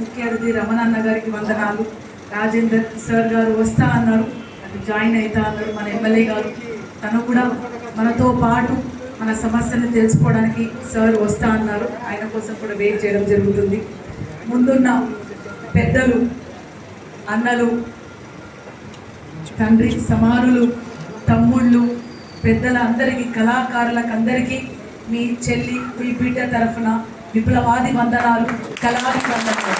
ముఖ్య అతిథి రమణన్న గారికి వందనాలు. రాజేందర్ సార్ గారు వస్తా అన్నారు. అది జాయిన్ అవుతా అన్నారు మన ఎమ్మెల్యే గారు. తను కూడా మనతో పాటు మన సమస్యను తెలుసుకోవడానికి సార్ వస్తా అన్నారు. ఆయన కోసం కూడా వెయిట్ చేయడం జరుగుతుంది. ముందున్న పెద్దలు అన్నలు తండ్రి సమానులు తమ్ముళ్ళు పెద్దల అందరికీ కళాకారులకు అందరికీ మీ చెల్లి మీ బిడ్డ తరఫున విప్లవాది వందనాలు కళాది వందనాలు.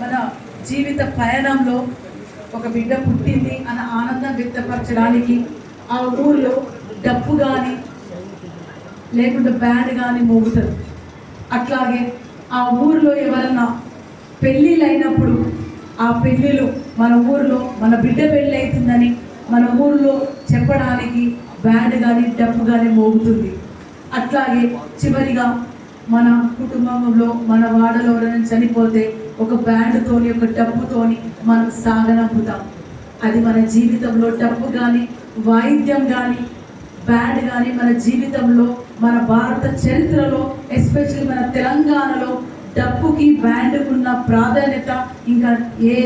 మన జీవిత ప్రయాణంలో ఒక బిడ్డ పుట్టింది అన్న ఆనందం వ్యక్తపరచడానికి ఆ ఊర్లో డప్పు కానీ లేకుంటే బ్యాండ్ కానీ మోగుతుంది. అట్లాగే ఆ ఊరిలో ఎవరన్నా పెళ్ళిళ్ళు అయినప్పుడు ఆ పెళ్ళిళ్ళు మన ఊర్లో మన బిడ్డ పెళ్ళి అవుతుందని మన ఊర్లో చెప్పడానికి బ్యాండ్ కానీ డప్పు కానీ మోగుతుంది. అట్లాగే చివరిగా మన కుటుంబంలో మన వాడలో చనిపోతే ఒక బ్యాండ్తోని ఒక డబ్బుతోని మనం సాగనంపుతాం. అది మన జీవితంలో డబ్బు కానీ వాయిద్యం కానీ బ్యాండ్ కానీ మన జీవితంలో మన భారత చరిత్రలో ఎస్పెషల్లీ మన తెలంగాణలో డబ్బుకి బ్యాండ్కి ఉన్న ప్రాధాన్యత ఇంకా ఏ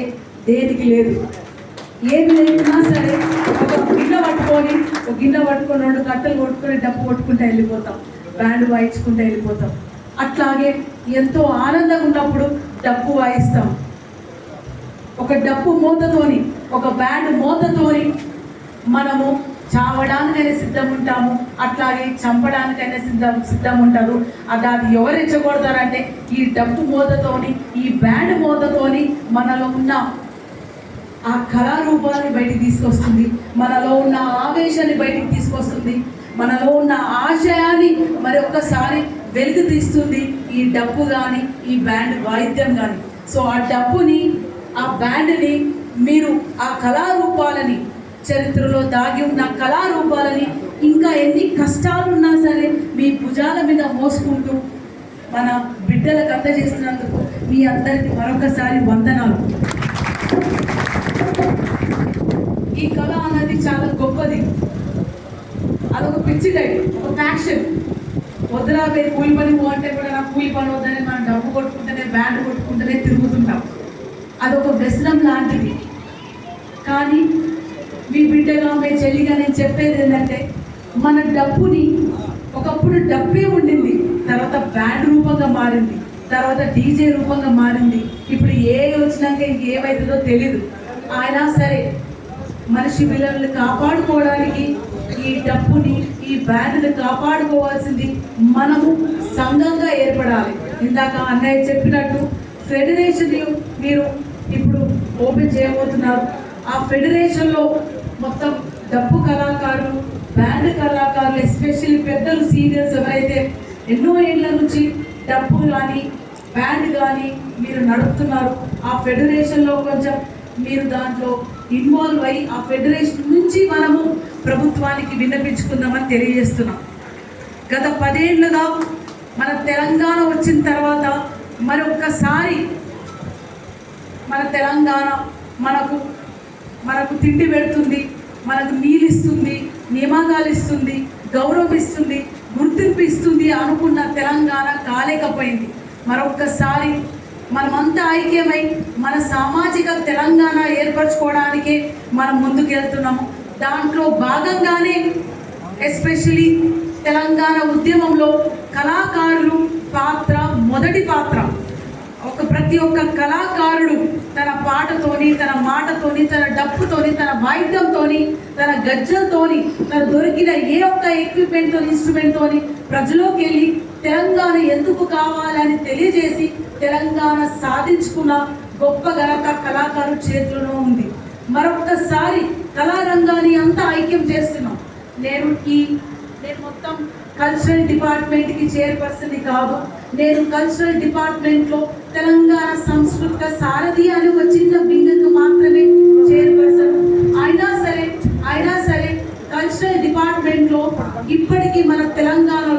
దేనికి లేదు. ఏమి లేకున్నా సరే పట్టుకొని ఒక గిన్నె పట్టుకొని రెండు కట్టలు కొట్టుకొని డబ్బు కొట్టుకుంటూ వెళ్ళిపోతాం. బ్యాండ్ వాయించుకుంటూ వెళ్ళిపోతాం. అట్లాగే ఎంతో ఆనందంగా ఉన్నప్పుడు డప్పు వాయిస్తాం. ఒక డప్పు మూతతోని ఒక బ్యాండ్ మూతతోని మనము చావడానికైనా సిద్ధం ఉంటాము అట్లాగే చంపడానికైనా సిద్ధం సిద్ధం ఉంటారు అది అది ఎవరు రెచ్చగొడతారంటే ఈ డప్పు మూతతోని ఈ బ్యాండ్ మూతతోని మనలో ఉన్న ఆ కళారూపాన్ని బయటికి తీసుకొస్తుంది. మనలో ఉన్న ఆవేశాన్ని బయటికి తీసుకొస్తుంది. మనలో ఉన్న ఆశయాన్ని మరి ఒక్కసారి వెలుగు తీస్తుంది. ఈ డప్పు కానీ ఈ బ్యాండ్ వాయిద్యం కానీ సో ఆ డప్పుని ఆ బ్యాండ్ని మీరు ఆ కళారూపాలని చరిత్రలో దాగి ఉన్న కళారూపాలని ఇంకా ఎన్ని కష్టాలు ఉన్నా సరే మీ భుజాల మీద మోసుకుంటూ మన బిడ్డలకు అందజేస్తున్నందుకు మీ అందరికీ మరొకసారి వందనాలు. ఈ కళ అన్నది చాలా గొప్పది. అదొక పిచ్చిదై ఒక ప్యాషన్ వద్దురా మీరు కూలి పని పోంటే కూడా నాకు కూలి పని వద్దని మనం డబ్బు కొట్టుకుంటేనే బ్యాండ్ కొట్టుకుంటేనే తిరుగుతుంటాం. అదొక వ్యసనం లాంటిది. కానీ మీ బిడ్డగా మీ చెల్లిగా నేను చెప్పేది ఏంటంటే మన డబ్బుని ఒకప్పుడు డబ్బే ఉండింది తర్వాత బ్యాండ్ రూపంగా మారింది తర్వాత డీజే రూపంగా మారింది. ఇప్పుడు ఏ వచ్చినాక ఇంకేమవుతుందో తెలీదు. అయినా సరే మనిషి పిల్లల్ని కాపాడుకోవడానికి ఈ డబ్బుని ఈ బ్యాండ్ని కాపాడుకోవాల్సింది మనము సంఘంగా ఏర్పడాలి. ఇందాక అన్నయ్య చెప్పినట్టు ఫెడరేషన్ మీరు ఇప్పుడు ఓపెన్ చేయబోతున్నారు. ఆ ఫెడరేషన్లో మొత్తం డబ్బు కళాకారులు బ్యాండ్ కళాకారులు ఎస్పెషల్లీ పెద్దలు సీనియర్స్ ఎవరైతే ఎన్నో ఏళ్ళ నుంచి డబ్బు కానీ బ్యాండ్ కానీ మీరు నడుపుతున్నారు ఆ ఫెడరేషన్లో కొంచెం మీరు దాంట్లో ఇన్వాల్వ్ అయ్యి ఆ ఫెడరేషన్ నుంచి మనము ప్రభుత్వానికి విన్నపించుకుందామని తెలియజేస్తున్నాం. గత పదేళ్ళుగా మన తెలంగాణ వచ్చిన తర్వాత మరొక్కసారి మన తెలంగాణ మనకు మనకు తిండి పెడుతుంది మనకు నీళ్ళిస్తుంది ఇస్తుంది ఇస్తుంది గౌరవం ఇస్తుంది గుర్తింపు ఇస్తుంది అనుకున్న తెలంగాణ కాలేకపోయింది. మరొక్కసారి మనమంతా ఐక్యమై మన సామాజిక తెలంగాణ ఏర్పరచుకోవడానికే మనం ముందుకెళ్తున్నాము. దాంట్లో భాగంగానే ఎస్పెషలీ తెలంగాణ ఉద్యమంలో కళాకారులు పాత్ర మొదటి పాత్ర. ఒక ప్రతి ఒక్క కళాకారుడు తన పాటతోని తన మాటతోని తన డప్పుతోని తన వాయిద్యంతోని తన గజ్జలతోని తన దొరికిన ఏ ఒక్క ఎక్విప్మెంట్తో ఇన్స్ట్రుమెంట్తోని ప్రజలోకి వెళ్ళి తెలంగాణ ఎందుకు కావాలని తెలియజేసి తెలంగాణ సాధించుకున్న గొప్ప ఘనత కళాకారు చేతిలో ఉంది. మరొక్కసారి కళారంగాన్ని అంతా ఐక్యం చేస్తున్నాం. నేను ఈ నేను మొత్తం కల్చరల్ డిపార్ట్మెంట్కి చైర్పర్సన్ కాదు నేను కల్చరల్ డిపార్ట్మెంట్లో తెలంగాణ సంస్కృతిక సారథి అని ఒక చిన్న మాత్రమే చైర్పర్సన్ అయినా సరే అయినా సరే కల్చరల్ డిపార్ట్మెంట్లో ఇప్పటికీ మన తెలంగాణలో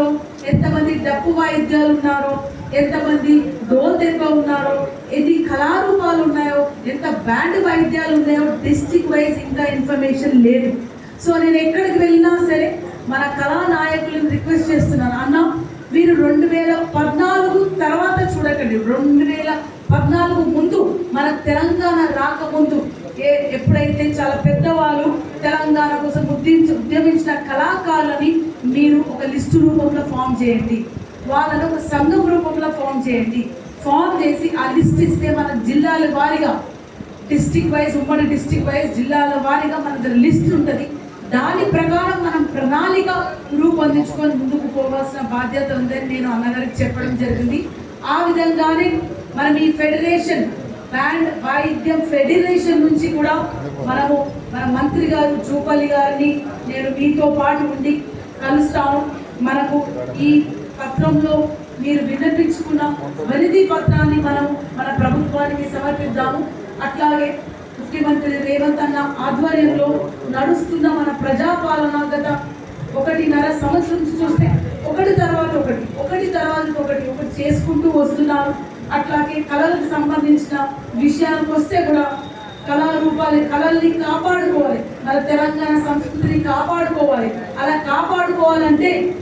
డప్పు వాయిద్యాలు ఉన్నారో ఎంతమంది డోల్ దెబ్బ ఉన్నారో ఎన్ని కళారూపాలు ఉన్నాయో ఎంత బ్యాండ్ వాయిద్యాలు ఉన్నాయో డిస్టిక్ వైజ్ ఇంకా ఇన్ఫర్మేషన్ లేదు. సో నేను ఎక్కడికి వెళ్ళినా సరే మన కళా నాయకులను రిక్వెస్ట్ చేస్తున్నాను. అన్న మీరు రెండు వేల పద్నాలుగు తర్వాత చూడకండి. రెండు వేల పద్నాలుగు ముందు మన తెలంగాణ రాకముందు ఏ ఎప్పుడైతే చాలా పెద్దవాళ్ళు తెలంగాణ కోసం ఉద్యమించ ఉద్యమించిన కళాకారులని మీరు ఒక లిస్టు రూపంలో ఫామ్ చేయండి. వాళ్ళని ఒక సంఘం రూపంలో ఫామ్ చేయండి. ఫామ్ చేసి ఆ లిస్ట్ ఇస్తే మన జిల్లాల వారీగా డిస్టిక్ వైజ్ ఉమ్మడి డిస్టిక్ వైజ్ జిల్లాల వారీగా మన దగ్గర లిస్ట్ ఉంటుంది. దాని ప్రకారం మనం ప్రణాళిక రూపొందించుకొని ముందుకు పోవాల్సిన బాధ్యత ఉందని నేను అన్నగారికి చెప్పడం జరిగింది. ఆ విధంగానే మనం ఈ ఫెడరేషన్ బ్యాండ్ వాయిద్యం ఫెడరేషన్ నుంచి కూడా మనము మన మంత్రి గారు జూపల్లి గారిని నేను మీతో పాటు ఉండి కలుస్తాము మనకు ఈ పత్రంలో మీరు విన్నపించుకున్న వరిధి పత్రాన్ని మనం మన ప్రభుత్వానికి సమర్పిద్దాము. అట్లాగే ముఖ్యమంత్రి రేవంత్ అన్న ఆధ్వర్యంలో నడుస్తున్న మన ప్రజాపాలన గత ఒకటిన్నర సంవత్సరం నుంచి చూస్తే ఒకటి తర్వాత ఒకటి ఒకటి తర్వాత ఒకటి ఒకటి చేసుకుంటూ వస్తున్నారు. అట్లాగే కళలకు సంబంధించిన విషయానికి వస్తే కూడా కళారూపాలు కళల్ని కాపాడుకోవాలి. మన తెలంగాణ సంస్కృతిని కాపాడుకోవాలి. అలా కాపాడుకోవాలంటే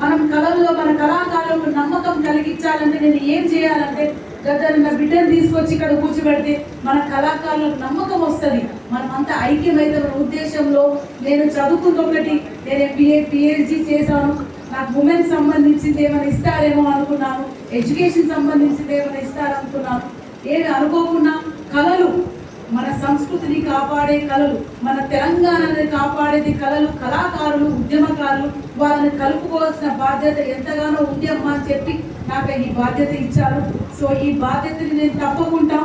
మనం కళల్లో మన కళాకారులకు నమ్మకం కలిగించాలంటే నేను ఏం చేయాలంటే గత నా బిడ్డను తీసుకొచ్చి ఇక్కడ కూర్చోబెడితే మన కళాకారులకు నమ్మకం వస్తుంది. మనం అంతా ఐక్యమైతే ఉద్దేశంలో నేను చదువుకుంది ఒకటి నేను ఎంబీఏ పిహెచ్డి చేశాను. నాకు ఉమెన్ సంబంధించింది ఏమైనా ఇస్తారేమో అనుకున్నాను. ఎడ్యుకేషన్ సంబంధించింది ఏమైనా ఇస్తారనుకున్నాను. ఏమి అనుకోకుండా కళలు మన సంస్కృతిని కాపాడే కళలు మన తెలంగాణని కాపాడేది కళలు కళాకారులు ఉద్యమకారులు వాళ్ళని కలుపుకోవాల్సిన బాధ్యత ఎంతగానో ఉంది అమ్మా అని చెప్పి నాకు ఈ బాధ్యత ఇచ్చారు. సో ఈ బాధ్యతని నేను తప్పకుండా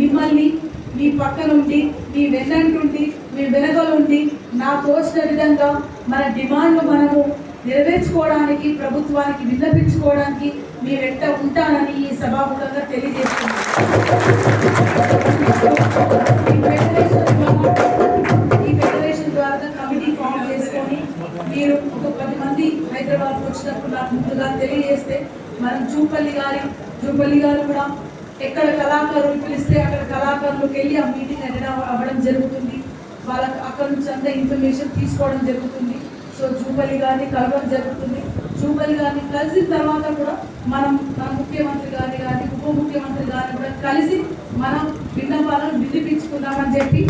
మిమ్మల్ని మీ పక్కనుండి మీ వెన్నంటుండి మీ వెనకలుండి నా తోచిన విధంగా మన డిమాండ్లు మనము నెరవేర్చుకోవడానికి ప్రభుత్వానికి విన్నపించుకోవడానికి మీ వెంట ఉంటానని ఈ సభాముఖంగా తెలియజేస్తున్నాను. ఈ ఫెడరేషన్ ద్వారా ఈ ఫెడరేషన్ ద్వారా కమిటీ ఫామ్ చేసుకొని మీరు ఒక పది మంది హైదరాబాద్ వచ్చినప్పుడు నాకు ముందుగా తెలియజేస్తే మనం జూపల్లి గారి జూపల్లి గారు కూడా ఎక్కడ కళాకారులు పిలిస్తే అక్కడ కళాకారులకు వెళ్ళి ఆ మీటింగ్ అటెండ్ అవ్వడం జరుగుతుంది. వాళ్ళకి అక్కడ నుంచి అంతా ఇన్ఫర్మేషన్ తీసుకోవడం జరుగుతుంది. సో జూపల్లి గారిని కలవడం జరుగుతుంది. జూపల్లి గారిని కలిసిన తర్వాత కూడా మనం మన ముఖ్యమంత్రి గారిని కానీ ఉప ముఖ్యమంత్రి గారిని కూడా కలిసి మనం విన్నపాలను వినిపించుకుందామని చెప్పి